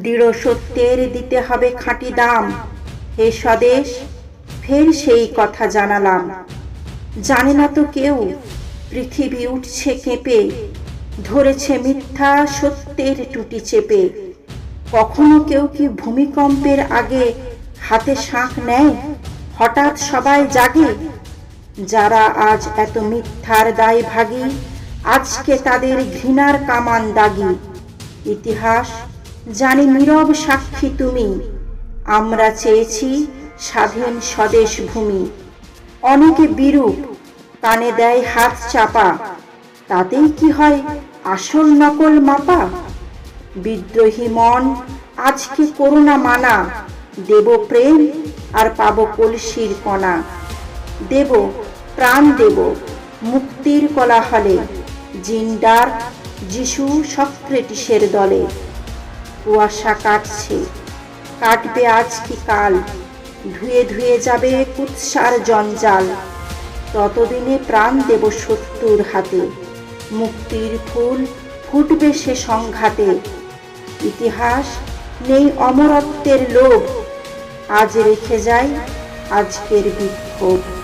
দৃঢ় সত্যের দিতে হবে খাঁটি দাম। হে স্বদেশ, ফের সেই কথা জানালাম। জানে না তো কেউ, পৃথিবী উঠছে কেঁপে, ধরেছে মিথ্যা সত্যের টুটি চেপে। কখনো কেউ কি ভূমিকম্পের আগে হাতে শাঁখ নেয়? হঠাৎ সবাই জাগে। যারা আজ এত মিথ্যার দায় ভাগী আজকে তাদের ঘৃণার কামান দাগি। ইতিহাস জানি নীরব সাক্ষী তুমি। আমরা চেয়েছি স্বাধীন স্বদেশ ভূমি। অনেকে বিরূপ, কানে দেয় হাত চাপা। তাতেই কি হয় আসল নকল মাপা? বিদ্রোহী মন, আজকে করোনা মানা। দেব প্রেম আর পাব কলসির কণা। দেব, প্রাণ দেব, মুক্তির কলাহলে। জিন্ডার যিশু সক্রেটিসের দলে। কুয়াশা কাটছে। কাটবে আজ কি কাল? ধুয়ে ধুয়ে যাবে কুৎসার জঞ্জাল। ততদিনে প্রাণ দেব শত্রুর হাতে। মুক্তির ফুল ফুটবে সে সংঘাতে। ইতিহাস নেই অমরত্বের লোভ। আজ রেখে যাই আজকের বিক্ষোভ।